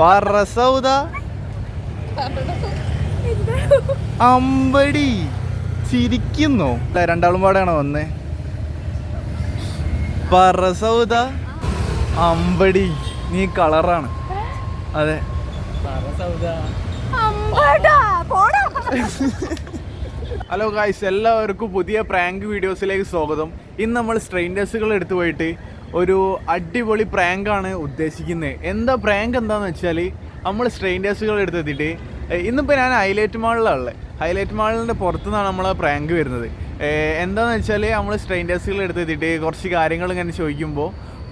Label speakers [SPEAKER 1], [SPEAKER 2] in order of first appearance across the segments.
[SPEAKER 1] പറ സൗദ. അമ്പടി. ചിരിക്കുന്നു. അല്ല, രണ്ടാളും പാടാണോ വന്നേ? പറ സൗദ. അമ്പടി. നീ കളറാണ്. അതെ. ഹലോ ഗായ്സ് എല്ലാവർക്കും പുതിയ പ്രാങ്ക് വീഡിയോസിലേക്ക് സ്വാഗതം. ഇന്ന് നമ്മൾ സ്ട്രെയിൻഡേഴ്സുകൾ എടുത്തു പോയിട്ട് ഒരു അടിപൊളി പ്രാങ്കാണ് ഉദ്ദേശിക്കുന്നത് എന്താ പ്രാങ്ക് എന്താണെന്ന് വെച്ചാൽ നമ്മൾ സ്ട്രെയിൻഡേഴ്സുകൾ എടുത്തെത്തിയിട്ട് ഇന്നിപ്പോൾ ഞാൻ ഹൈലൈറ്റ് മാളിലാണ് ഉള്ളത് ഹൈലൈറ്റ് മാളിന്റെ പുറത്തുനിന്നാണ് നമ്മൾ പ്രാങ്ക് വരുന്നത്. എന്താണെന്ന് വെച്ചാൽ നമ്മൾ സ്ട്രെയിൻഡേഴ്സുകൾ എടുത്തെത്തിയിട്ട് കുറച്ച് കാര്യങ്ങൾ ഇങ്ങനെ ചോദിക്കുമ്പോൾ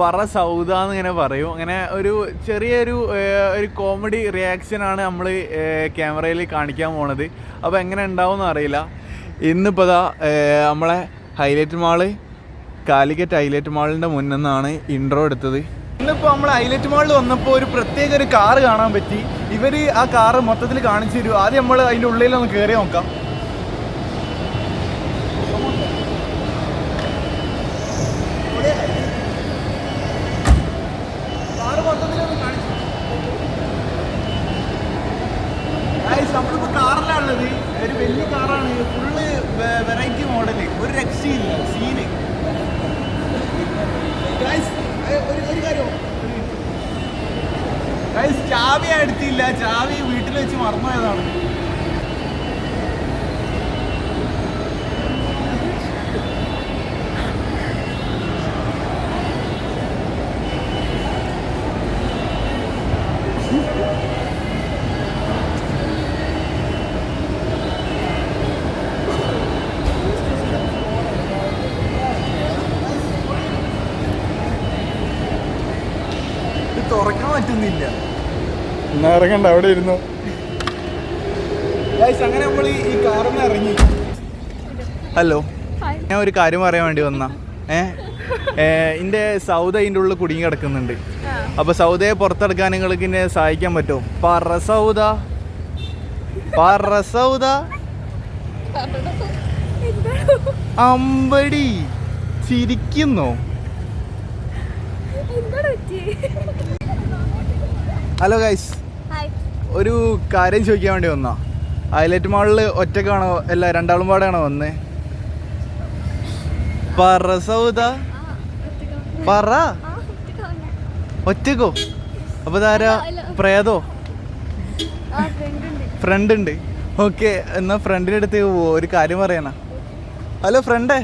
[SPEAKER 1] പറ സൗദ എന്ന് ഇങ്ങനെ പറയും. അങ്ങനെ ഒരു ചെറിയൊരു ഒരു കോമഡി റിയാക്ഷനാണ് നമ്മൾ ക്യാമറയിൽ കാണിക്കാൻ പോണത്. അപ്പോൾ എങ്ങനെ ഉണ്ടാവും എന്ന് അറിയില്ല. ഇന്നിപ്പോൾ ദാ നമ്മളെ ഹൈലൈറ്റ് മാൾ കാലിക്കറ്റ് ഹൈലൈറ്റ് മാളിന്റെ മുന്നിൽ നിന്നാണ് ഇൻട്രോ എടുത്തത്. ഇന്നിപ്പോൾ നമ്മൾ ഹൈലൈറ്റ് മാളിൽ വന്നപ്പോൾ ഒരു പ്രത്യേക ഒരു കാറ് കാണാൻ പറ്റി. ഇവർ ആ കാറ് മൊത്തത്തിൽ കാണിച്ചു തരും ആദ്യം നമ്മൾ അതിന്റെ ഉള്ളിലൊന്ന് കയറി നോക്കാം. കാറ് മൊത്തത്തിലൊന്ന് കാണിച്ചു. ഗായ്സ്, നമ്മളിപ്പോ കാറിലാണുള്ളത് ഒരു വലിയ കാറാണ് ഫുള്ള് വെറൈറ്റി മോഡൽ ഒരു രക്ഷയില്ല. സീന് ഗായ്സ്, ഏ, ഒരു ഒരു കാര്യം ഗായ്സ്, ചാവി അടുത്തില്ല ചാവി വീട്ടിൽ വെച്ച് മറന്നുപോയതാണ്. ഇത് പറ്റുന്നില്ല എന്നാ ഇറങ്ങണ്ട അവിടെ ഇരുന്നു. ഗായ്സ്, അങ്ങനെ നമ്മൾ ഈ കാറിൽ നിന്ന് ഇറങ്ങി. ഹലോ. ഞാൻ ഒരു കാര്യം പറയാൻ വേണ്ടി വന്ന. ഏ? എന്റെ സൗദ അതിന്റെ ഉള്ളിൽ കുടുങ്ങി കിടക്കുന്നുണ്ട്.
[SPEAKER 2] ആ.
[SPEAKER 1] അപ്പൊ സൗദയെ പുറത്തെടുക്കാൻ നിങ്ങൾക്ക് എന്നെ സഹായിക്കാൻ പറ്റുമോ പറ സൗദ. പറ സൗദ. അമ്പടി. ചിരിക്കുന്നു? Hello guys. ഒരു കാര്യം ചോദിക്കാൻ വേണ്ടി വന്നാ. ഹൈലൈറ്റ് മാളിൽ ഒറ്റക്കാണോ? അല്ല രണ്ടാളും പാടാണോ വന്നേ? പറ സൗദ. പറ. ഒറ്റക്കോ അപ്പൊ ഇതാരാ. പ്രേതോ. ഫ്രണ്ട് ഉണ്ട്. ഓക്കെ എന്നാ ഫ്രണ്ടിന്റെ അടുത്ത് പോവോ. ഒരു കാര്യം പറയണ. ഹലോ ഫ്രണ്ടേ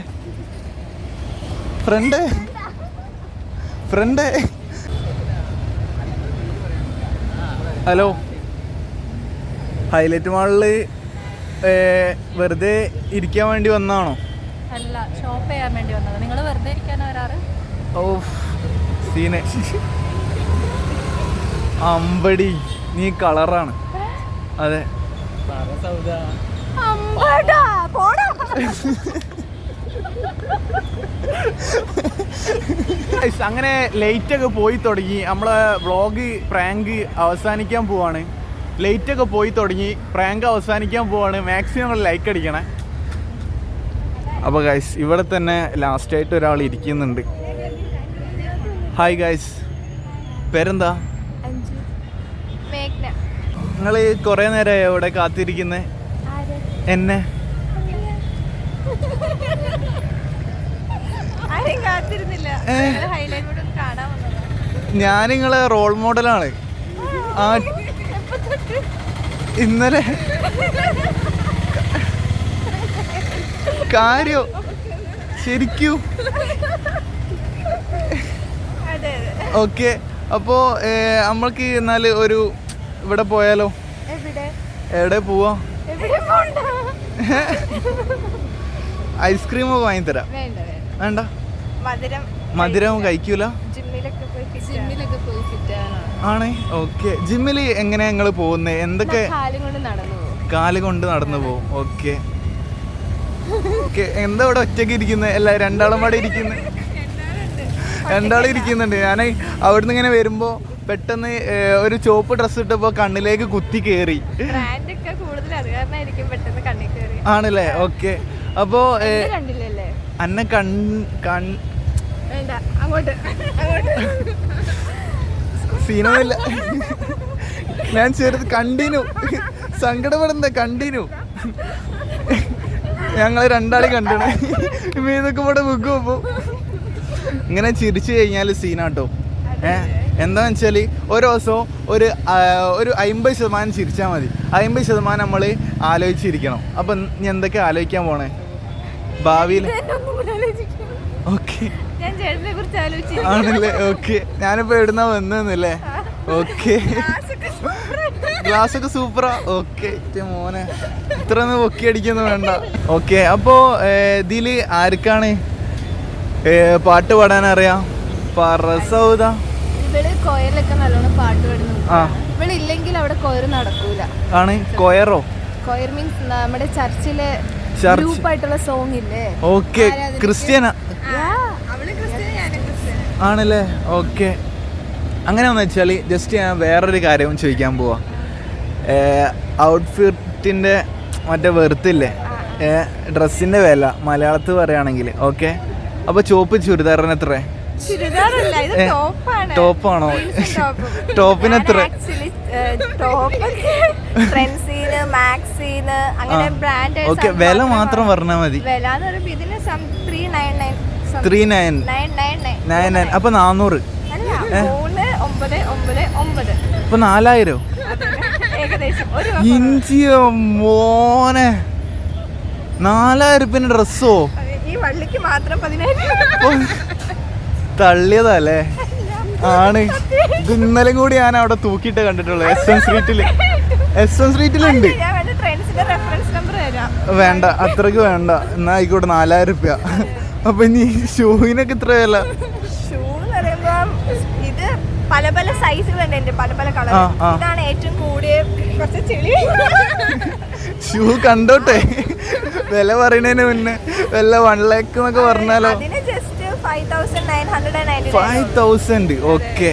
[SPEAKER 1] ഫ്രണ്ടേ ഫ്രണ്ട് ഹലോ. ഹൈലൈറ്റ് മാളിൽ വെറുതെ ഇരിക്കാൻ വേണ്ടി വന്നാണോ
[SPEAKER 2] അല്ല ഷോപ്പ് ചെയ്യാൻ വേണ്ടി വന്നത്. നിങ്ങൾ വെറുതെ ഇരിക്കാൻ വരാറ്?
[SPEAKER 1] ഓ സീനെ. അമ്പടി നീ കളറാണ്. അതെ.
[SPEAKER 2] അമ്പടാ പോടാ.
[SPEAKER 1] അങ്ങനെ ലേറ്റ് ഒക്കെ പോയി തുടങ്ങി. നമ്മളെ വ്ളോഗ് പ്രാങ്ക് അവസാനിക്കാൻ പോവാണ്. ലേറ്റ് ഒക്കെ പോയി തുടങ്ങി. പ്രാങ്ക് അവസാനിക്കാൻ പോവാണ്. മാക്സിമം ലൈക്ക് അടിക്കണേ. അപ്പോൾ ഗൈസ് ഇവിടെ തന്നെ ലാസ്റ്റ് ആയിട്ട് ഒരാൾ ഇരിക്കുന്നുണ്ട്. ഹായ് ഗൈസ് പേരെന്താ. നിങ്ങൾ കുറേ നേരമായോ ഇവിടെ കാത്തിരിക്കുന്നത്? എന്നെ
[SPEAKER 2] ആരെയും കാത്തിരുന്നില്ല
[SPEAKER 1] ഏ?
[SPEAKER 2] ഞങ്ങൾ highlight കൂടെ ഒന്ന് കാണാൻ വന്നതാ.
[SPEAKER 1] ഞാൻ നിങ്ങളെ റോൾ മോഡലാണ് ആ. ഇന്നലെ. കാര്യോ. ശരിക്കും. ഓക്കെ. അപ്പോ നമ്മൾക്ക് എന്നാൽ ഒരു ഇവിടെ പോയാലോ?
[SPEAKER 2] എവിടെ?
[SPEAKER 1] പോവാ? ഐസ്ക്രീമൊക്കെ വാങ്ങിത്തരാം.
[SPEAKER 2] വേണ്ട. മധുരം
[SPEAKER 1] കഴിക്കൂല?
[SPEAKER 2] ആണേ പോയി ജിമ്മിലൊക്കെ പോയി ഫിറ്റാണ്
[SPEAKER 1] ആണ്. ഓക്കെ. ജിമ്മിൽ എങ്ങനെയാ ഞങ്ങൾ പോകുന്നത് എന്തൊക്കെ
[SPEAKER 2] കാലും നടന്നു പോകും.
[SPEAKER 1] കാൽ കൊണ്ട് നടന്നു പോകും. ഓക്കെ. ഓക്കെ. എന്താ ഇവിടെ ഒറ്റയ്ക്ക് ഇരിക്കുന്നത് അല്ല രണ്ടാളും പാടെ ഇരിക്കുന്നത് രണ്ടാളും ഇരിക്കുന്നുണ്ട്. ഞാൻ അവിടുന്ന് ഇങ്ങനെ വരുമ്പോ പെട്ടെന്ന് ഒരു ചോപ്പ് ഡ്രസ് ഇട്ടപ്പോ കണ്ണിലേക്ക് കുത്തി
[SPEAKER 2] കേറി.
[SPEAKER 1] ആണല്ലേ? ഓക്കെ.
[SPEAKER 2] അപ്പോ
[SPEAKER 1] അന്നെ കൺ
[SPEAKER 2] വേണ്ട അങ്ങോട്ട് അങ്ങോട്ട്.
[SPEAKER 1] സീനൊന്നുമില്ല ഞാൻ ചേർത്ത് കണ്ടിന്യൂ സങ്കടപ്പെടുന്ന കണ്ടിന്യൂ ഞങ്ങളെ രണ്ടാളി കണ്ടാണ്. ഇതൊക്കെ ഇവിടെ ബുക്ക് പോകും ഇങ്ങനെ ചിരിച്ചു കഴിഞ്ഞാൽ സീനാട്ടോ ഏ എന്താന്ന് വെച്ചാൽ ഒരു ദിവസവും ഒരു ഒരു അമ്പത് ശതമാനം ചിരിച്ചാൽ മതി. അമ്പത് ശതമാനം നമ്മൾ ആലോചിച്ചിരിക്കണം. അപ്പം എന്തൊക്കെ ആലോചിക്കാൻ പോണേ? ഭാവിയിൽ ഓക്കെ.
[SPEAKER 2] ഞാൻ ചേട്ടനെ കുറിച്ച് ആലോചിച്ചു
[SPEAKER 1] ആണല്ലേ? ഓക്കെ ഞാനിപ്പോ എവിടുന്നാ വന്നല്ലേ ഓക്കെ ഗ്ലാസ് ഒക്കെ സൂപ്പറാ? ഓക്കെ മോനെ. ഇത്ര ഒന്ന് പൊക്കി അടിക്കൊന്നും വേണ്ട. ഓക്കെ അപ്പോ ഇതിൽ ആർക്കാണ് പാട്ട് പാടാൻ അറിയാം പറസൗദ
[SPEAKER 2] ഇവൾ കൊയലൊക്കെ നല്ലോണം പാട്ട് പാടുന്നു ഇല്ലെങ്കിൽ അവിടെ കൊയർ നടക്കൂല.
[SPEAKER 1] ആണ്? കൊയറോ?
[SPEAKER 2] കൊയർ മീൻസ് നമ്മുടെ ചർച്ചിലെ സോങ് ഇല്ലേ?
[SPEAKER 1] ഓക്കെ ക്രിസ്ത്യന. ആണല്ലേ? ഓക്കെ അങ്ങനെ അങ്ങനെയാന്ന് വെച്ചാൽ ജസ്റ്റ് ഞാൻ വേറൊരു കാര്യവും ചോദിക്കാൻ പോവാ. ഔട്ട്ഫിറ്റിന്റെ മറ്റേ വെറുത്തില്ലേ ഡ്രസ്സിന്റെ വില മലയാളത്തിൽ പറയുകയാണെങ്കിൽ ഓക്കെ അപ്പോൾ ചോപ്പ് ചുരിദാറിന് എത്ര
[SPEAKER 2] ടോപ്പാണ്.
[SPEAKER 1] ടോപ്പിന് എത്ര ഓക്കെ വില മാത്രം പറഞ്ഞാൽ മതി.
[SPEAKER 2] എന്ന് ത്രീ നയൻ നയൻ
[SPEAKER 1] നയൻ. അപ്പൊ നാന്നൂറ്.
[SPEAKER 2] ഒമ്പത്
[SPEAKER 1] നാലായിരോ. ഇഞ്ചിയോ മോനെ. നാലായിരം ഉറുപ്പിന്റെ ഡ്രസ്സോ?
[SPEAKER 2] ഈ വള്ളിക്ക് മാത്രം
[SPEAKER 1] തള്ളിയതല്ലേ? ആണ്. ഇത് ഇന്നലെ കൂടി ഞാൻ അവിടെ തൂക്കിയിട്ട് കണ്ടിട്ടുള്ളു. എസ് എൻ സ്ട്രീറ്റിൽ. എസ് എൻ സ്ട്രീറ്റിലുണ്ട്.
[SPEAKER 2] വേണ്ട അത്രയ്ക്ക്
[SPEAKER 1] വേണ്ട എന്നാ ആയിക്കോട്ടെ നാലായിരം റുപ്യ അപ്പൊ ഇനി ഷൂവിനൊക്കെ ഇത്ര വില.
[SPEAKER 2] പല പല സൈസുകളുണ്ട് എന്റെ പല പല കളർ. ഇതാണ് ഏറ്റവും കൂടിയ കുറച്ച് ചെളി.
[SPEAKER 1] ഷൂ കണ്ടോട്ടെ? വില പറയുന്നതിന് മുന്നേ വല്ല വൺ ലാക്ക് എന്നൊക്കെ പറഞ്ഞാലോ?
[SPEAKER 2] ഫൈവ് തൗസൻഡ്
[SPEAKER 1] ഓക്കെ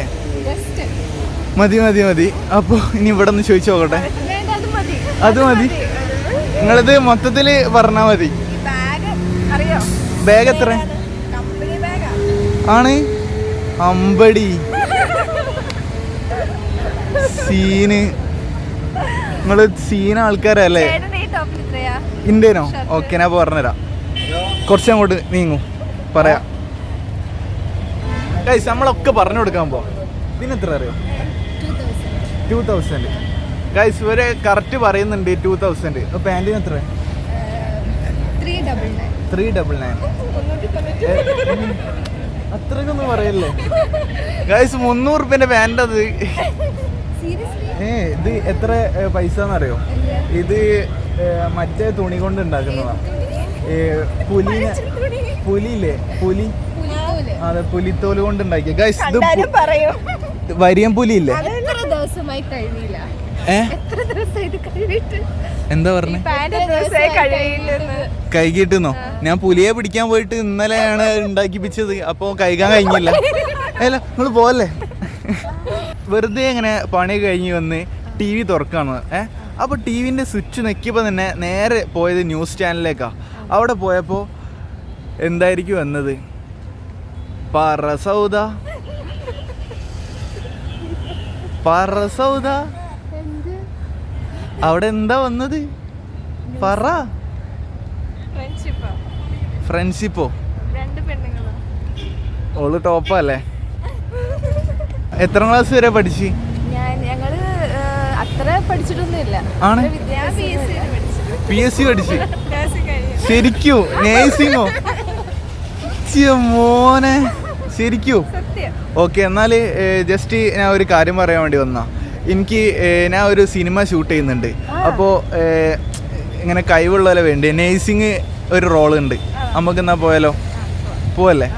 [SPEAKER 1] മതി മതി മതി. അപ്പോൾ ഇനി ഇവിടെ നിന്ന് ചോദിച്ചു നോക്കട്ടെ.
[SPEAKER 2] അത് മതി.
[SPEAKER 1] നിങ്ങളത് മതി. നിങ്ങളിത് മൊത്തത്തിൽ പറഞ്ഞാൽ മതി.
[SPEAKER 2] ബാഗ്
[SPEAKER 1] എത്ര? ആണ്? അമ്പടി. സീന് നിങ്ങൾ സീന ആൾക്കാരല്ലേ ഇന്ത്യനോ ഓക്കെ ഞാൻ പറഞ്ഞുതരാം. കുറച്ച് അങ്ങോട്ട് നീങ്ങും. പറയാ. ഗൈസ് നമ്മളൊക്കെ പറഞ്ഞു കൊടുക്കാൻ പോവാം. ഇതിന് എത്ര അറിയോ? ടു തൗസൻഡ് ഗൈസ് ഇവർ കറക്റ്റ് പറയുന്നുണ്ട് ടു തൗസൻഡ് പാന്റിന് എത്ര?
[SPEAKER 2] ത്രീ ഡബിൾ നയൻ
[SPEAKER 1] അത്രക്കൊന്നും പറയല്ലേ? ഗൈസ് മുന്നൂറ് റുപ്യന്റെ പാന്റ് അത്. ഏ ഇത് എത്ര പൈസ എന്നറിയോ ഇത് മറ്റേ തുണി കൊണ്ട് ഉണ്ടാക്കുന്നതാണ് പുലി പുലിയില്ലേ? പുലി അതെ പുലിത്തോൽ കൊണ്ട് ഉണ്ടാക്കിയ. ഗൈസ് ഇത് വരിയൻ പുലിയില്ലേ?
[SPEAKER 2] ദിവസമായി കഴിഞ്ഞില്ല
[SPEAKER 1] എന്താ പറഞ്ഞേ?
[SPEAKER 2] കൈ കിട്ടുന്നോ കഴിയില്ലെന്ന്
[SPEAKER 1] കൈകിട്ടുന്നോ? ഞാൻ പുലിയെ പിടിക്കാൻ പോയിട്ട് ഇന്നലെയാണ് ഉണ്ടാക്കിപ്പിച്ചത്. അപ്പോൾ കൈകാൻ കഴിഞ്ഞില്ല. അല്ല നിങ്ങൾ പോവല്ലേ? വെറുതെ ഇങ്ങനെ പണി കഴിഞ്ഞ് വന്ന് ടി വി തുറക്കാണ്. ഏ? അപ്പോൾ ടി വിന്റെ സ്വിച്ച് നെക്കിയപ്പോൾ തന്നെ നേരെ പോയത് ന്യൂസ് ചാനലിലേക്കാണ് അവിടെ പോയപ്പോൾ എന്തായിരിക്കും വന്നത്? പറ സൗദ. പറ സൗദ. അവിടെ എന്താ വന്നത്? പറ.
[SPEAKER 2] ഫ്രണ്ട്ഷിപ്പ്
[SPEAKER 1] ഓൾ ടോപ്പല്ലേ എത്ര ക്ലാസ് വരെ പഠിച്ചു?
[SPEAKER 2] ഞാൻ ഞങ്ങൾ അത്ര പഠിച്ചിട്ടൊന്നുമില്ല.
[SPEAKER 1] ആണ്? പി എസ് സി പഠിച്ചു. ശരിക്കൂ നേഴ്സിങ്ങോ? മോനെ. ശരിക്കൂ. ഓക്കെ എന്നാൽ ജസ്റ്റ് ഞാൻ ഒരു കാര്യം പറയാൻ വേണ്ടി വന്നാ. എനിക്ക് ഞാൻ ഒരു സിനിമ ഷൂട്ട് ചെയ്യുന്നുണ്ട്. അപ്പോൾ ഇങ്ങനെ കഴിവുള്ളവരെ വേണ്ടി നേഴ്സിങ് ഒരു റോൾ ഉണ്ട് നമുക്ക് എന്നാ പോയാലോ പോവല്ലേ?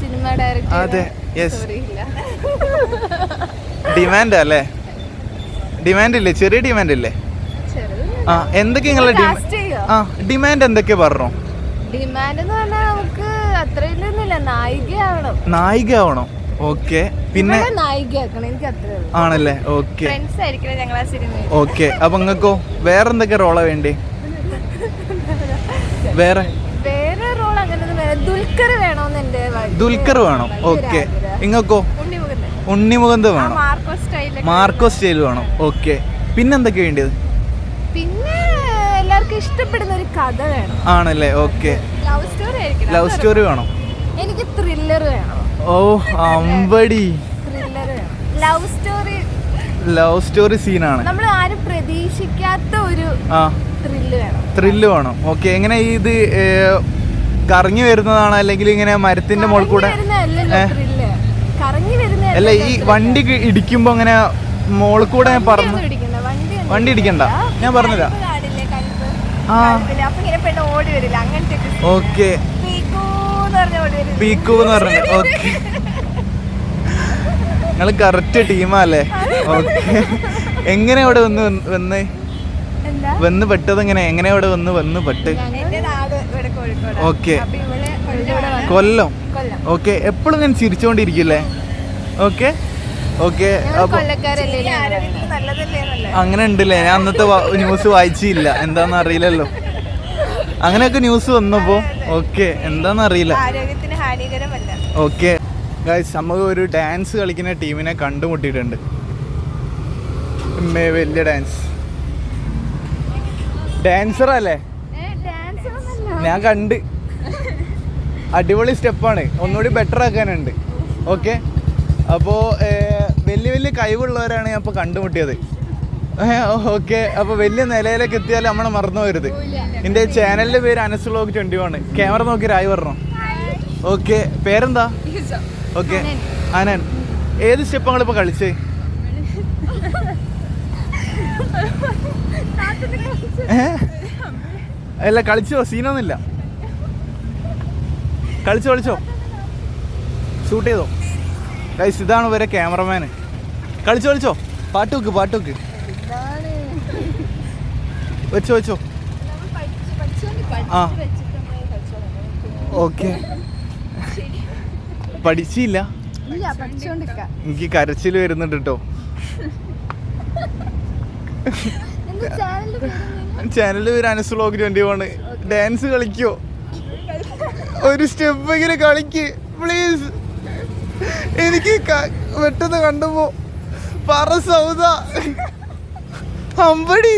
[SPEAKER 2] സിനിമ ഡയറക്ടർ
[SPEAKER 1] അതെ, yes. ഡിമാൻഡ് അല്ലേ? ഡിമാൻഡ് ഇല്ലേ? ചെറിയ ഡിമാൻഡ് ഇല്ലേ? ആ എന്തൊക്കെ നിങ്ങളെ ആ ഡിമാൻഡ് എന്തൊക്കെ പറഞ്ഞു?
[SPEAKER 2] ഡിമാൻഡ് എന്ന് പറഞ്ഞാൽ നമുക്ക് നായികയാവണം.
[SPEAKER 1] ഓക്കെ. പിന്നെ ആണല്ലേ? ഓക്കെ. ഓക്കെ. അപ്പൊ നിങ്ങൾക്കോ വേറെ എന്തൊക്കെ റോളാ വേണ്ടി? വേറെ?
[SPEAKER 2] ദുൽഖർ
[SPEAKER 1] വേണോ. ഓക്കെ.
[SPEAKER 2] നിങ്ങക്കോ
[SPEAKER 1] നിങ്ങൾക്കോ ഉണ്ണിമുഖന്ത് വേണം
[SPEAKER 2] മാർക്കോ സ്റ്റൈലൊക്കെ
[SPEAKER 1] മാർക്കോ സ്റ്റൈൽ വേണം. ഓക്കെ. പിന്നെന്തൊക്കെ വേണ്ടിയത്?
[SPEAKER 2] പിന്നെ എല്ലാവർക്കും ഇഷ്ടപ്പെടുന്ന ഒരു കഥ വേണം.
[SPEAKER 1] ആണല്ലേ? ഓക്കെ.
[SPEAKER 2] ലവ് സ്റ്റോറി ആയിരിക്കണം
[SPEAKER 1] ലവ് സ്റ്റോറി വേണം?
[SPEAKER 2] എനിക്ക് ത്രില്ലർ വേണം.
[SPEAKER 1] ഓ അമ്പടി.
[SPEAKER 2] ത്രില്ലർ വേണം. ലവ് സ്റ്റോറി
[SPEAKER 1] ലവ് സ്റ്റോറി സീനാണ്
[SPEAKER 2] നമ്മൾ ആരും പ്രതീക്ഷിക്കാത്ത ഒരു ത്രില്ല് വേണം.
[SPEAKER 1] ത്രില്ല് വേണം. ഓക്കെ. എങ്ങനെ ഇത് കറങ്ങി വരുന്നതാണോ? അല്ലെങ്കിൽ ഇങ്ങനെ മരത്തിന്റെ മുകളിൽ കൂടെ
[SPEAKER 2] കറങ്ങി വരുന്നതല്ലല്ലോ
[SPEAKER 1] ഏ?
[SPEAKER 2] ത്രില്ല് കറങ്ങി വരുന്ന
[SPEAKER 1] അല്ല ഈ വണ്ടി ഇടിക്കുമ്പോ അങ്ങനെ മോളിൽ കൂടെ ഞാൻ
[SPEAKER 2] പറഞ്ഞു
[SPEAKER 1] വണ്ടി ഇടിക്കണ്ട. ഞാൻ പറഞ്ഞുതരാം. ആ. ഓക്കെ. പീക്കു എന്ന് പറഞ്ഞു ഓക്കെ. നിങ്ങൾ കറക്റ്റ് ടീമല്ലേ ഓക്കെ. എങ്ങനെ അവിടെ വന്ന് വന്ന് വന്ന്? പെട്ടത് എങ്ങനെ? എങ്ങനെ അവിടെ വന്ന് വന്ന് പെട്ട്? ഓക്കെ.
[SPEAKER 2] കൊല്ലം
[SPEAKER 1] ഓക്കെ. എപ്പോഴും ഞാൻ ചിരിച്ചോണ്ടിരിക്കില്ലേ? ഓക്കെ? ഓക്കെ അങ്ങനെ ഉണ്ടല്ലേ? ഞാൻ അന്നത്തെ ന്യൂസ് വായിച്ചില്ല. എന്താന്ന് അറിയില്ലല്ലോ. അങ്ങനെയൊക്കെ ന്യൂസ് വന്നപ്പോ ഓക്കെ എന്താന്ന് അറിയില്ല.
[SPEAKER 2] ആരോഗ്യത്തിന് ഹാനികരമല്ല.
[SPEAKER 1] ഓക്കെ. നമുക്ക് ഒരു ഡാൻസ് കളിക്കുന്ന ടീമിനെ കണ്ടുമുട്ടിയിട്ടുണ്ട്. വലിയ ഡാൻസ് ഡാൻസർ അല്ലേ? ഞാൻ കണ്ട്. അടിപൊളി സ്റ്റെപ്പാണ് ഒന്നുകൂടി ബെറ്റർ ആക്കാനുണ്ട്. ഓക്കെ? അപ്പോൾ വലിയ വലിയ കഴിവുള്ളവരാണ് ഞാൻ ഇപ്പോൾ കണ്ടുമുട്ടിയത്. ഓക്കെ. അപ്പോൾ വലിയ നിലയിലേക്ക് എത്തിയാൽ നമ്മളെ മറന്നു പോരുത് എന്റെ ചാനലിന്റെ പേര് അനസ് ട്വന്റി വൺ. ക്യാമറ നോക്കി രായി പറഞ്ഞു? ഓക്കെ. പേരെന്താ? ഓക്കെ. അനൻ. ഏത് സ്റ്റെപ്പ് ഞങ്ങളിപ്പോൾ കളിച്ചേ? അല്ല കളിച്ചോ? സീനൊന്നുമില്ല. കളിച്ചോ കളിച്ചോ? ഷൂട്ട് ചെയ്തോ? ഗൈസ് ഇതാണ് ഇവരെ ക്യാമറമാൻ കളിച്ചോ കളിച്ചോ. പാട്ട് വെക്ക് പാട്ട് വെക്ക് വെച്ചോ വെച്ചോ. ആ. ഓക്കെ. പഠിച്ചില്ല. എനിക്ക് കരച്ചിൽ വരുന്നുണ്ട് കേട്ടോ
[SPEAKER 2] പേര്
[SPEAKER 1] ചാനലിൽ ഒരു Anas vlog twenty one dance കളിക്കോ. ഒരു സ്റ്റെപ്പ് ഇങ്ങനെ കളിക്ക്. പ്ലീസ് എനിക്ക് പെട്ടെന്ന് കണ്ടുപോ പറ സൗദ. അമ്പടി.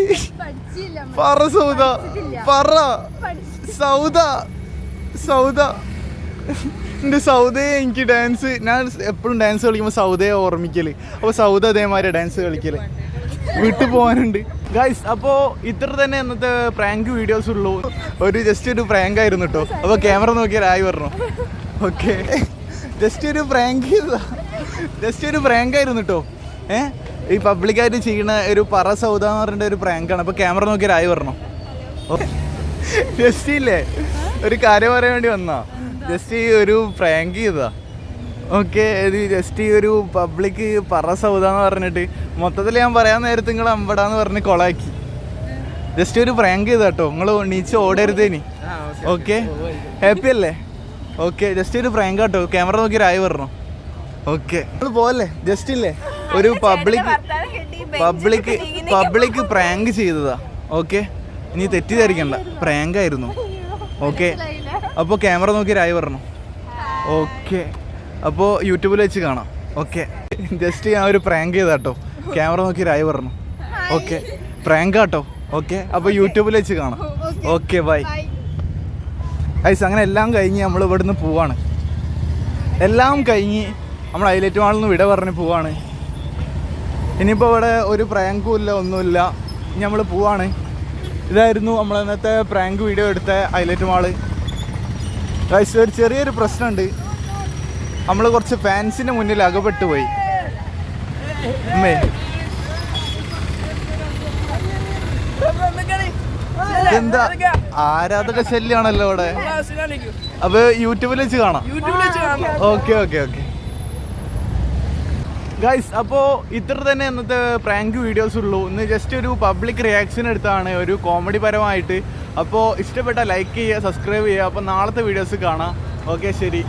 [SPEAKER 1] പറ സൗദ. പറ. സൗദ. സൗദ. എന്റെ സൗദയെ എനിക്ക് ഡാൻസ് ഞാൻ എപ്പോഴും ഡാൻസ് കളിക്കുമ്പോൾ സൗദയെ ഓർമ്മിക്കൽ. അപ്പോൾ സൗദ അതേമാതിരി ഡാൻസ് കളിക്കൽ. വിട്ടു പോകാനുണ്ട്. ഗൈസ് അപ്പോൾ ഇത്ര തന്നെ ഇന്നത്തെ പ്രാങ്ക് വീഡിയോസ് ഉള്ളൂ. ഒരു ജസ്റ്റ് ഒരു പ്രാങ്ക് ആയിരുന്നു കേട്ടോ അപ്പോൾ ക്യാമറ നോക്കിയാൽ ആയി പറഞ്ഞു ഓക്കെ ജസ്റ്റ് ഒരു പ്രാങ്ക് ജസ്റ്റ് ഒരു പ്രാങ്ക് ആയിരുന്നു കേട്ടോ ഏ? ഈ പബ്ലിക്കായിട്ട് ചെയ്യുന്ന ഒരു പറ സൗദ എന്ന് പറഞ്ഞിട്ട് ഒരു പ്രാങ്കാണ് അപ്പോൾ ക്യാമറ നോക്കി ആയി പറഞ്ഞു ജസ്റ്റ് ഇല്ലേ? ഒരു കാര്യം പറയാൻ വേണ്ടി വന്നാ ജസ്റ്റ് ഈ ഒരു പ്രാങ്ക് ചെയ്താ ഓക്കെ ഇത് ജസ്റ്റ് ഈ ഒരു പബ്ലിക് പറ സൗദ എന്ന് പറഞ്ഞിട്ട് മൊത്തത്തിൽ ഞാൻ പറയാൻ നേരത്ത് നിങ്ങൾ അമ്പടാന്ന് പറഞ്ഞ് കൊളാക്കി. ജസ്റ്റ് ഒരു പ്രാങ്ക് ചെയ്താ കേട്ടോ നിങ്ങൾ നീച്ച് ഓടരുതേനി. ഓക്കെ ഹാപ്പി അല്ലേ? ഓക്കെ ജസ്റ്റ് ഒരു പ്രാങ്ക് കേട്ടോ ക്യാമറ നോക്കി രായി പറഞ്ഞു ഓക്കെ നമ്മൾ പോവല്ലേ? ജസ്റ്റ് ഇല്ലേ? ഒരു പബ്ലിക് പബ്ലിക് പബ്ലിക് പ്രാങ്ക് ചെയ്തതാ. ഓക്കെ ഇനി തെറ്റിദ്ധരിക്കണ്ട. പ്രാങ്ക് ആയിരുന്നു. ഓക്കെ അപ്പോൾ ക്യാമറ നോക്കി രായി പറഞ്ഞു ഓക്കെ അപ്പോൾ യൂട്യൂബിൽ വെച്ച് കാണാം. ഓക്കെ ജസ്റ്റ് ഞാൻ ഒരു പ്രാങ്ക് ചെയ്താ കേട്ടോ ക്യാമറ നോക്കി രായി പറഞ്ഞു ഓക്കെ പ്രാങ്ക് കേട്ടോ ഓക്കെ അപ്പോൾ യൂട്യൂബിൽ വെച്ച് കാണാം. ഓക്കെ ബൈ ഐസ് അങ്ങനെ എല്ലാം കഴിഞ്ഞ് നമ്മൾ ഇവിടുന്ന് പോവാണ്. എല്ലാം കഴിഞ്ഞ് നമ്മൾ ഹൈലൈറ്റ് മാളിൽ നിന്ന് വിട പറഞ്ഞ് പോവാണ്. ഇനിയിപ്പോൾ ഇവിടെ ഒരു പ്രാങ്കും ഇല്ല ഒന്നുമില്ല ഇനി നമ്മൾ പോവാണ്. ഇതായിരുന്നു നമ്മൾ ഇന്നത്തെ പ്രാങ്ക് വീഡിയോ എടുത്ത ഹൈലൈറ്റ് മാൾ. ഗൈസ് ഒരു ചെറിയൊരു പ്രശ്നമുണ്ട് നമ്മൾ കുറച്ച് ഫാൻസിന് മുന്നിൽ അകപ്പെട്ടു പോയി. അമ്മേ. എന്താ? ആരാധക ശല്യാണല്ലോ ഇവിടെ? അപ്പൊ യൂട്യൂബിൽ വെച്ച് കാണാം. Okay okay okay. ഗൈസ് അപ്പോൾ ഇത്ര തന്നെ ഇന്നത്തെ പ്രാങ്ക് വീഡിയോസ് ഉള്ളൂ. ഇന്ന് ജസ്റ്റ് ഒരു പബ്ലിക് റിയാക്ഷൻ എടുത്താണ്. ഒരു കോമഡി പരമായിട്ട്. അപ്പോൾ ഇഷ്ടപ്പെട്ട ലൈക്ക് ചെയ്യുക സബ്സ്ക്രൈബ് ചെയ്യുക. അപ്പോൾ നാളത്തെ വീഡിയോസ് കാണാം. ഓക്കെ ശരി.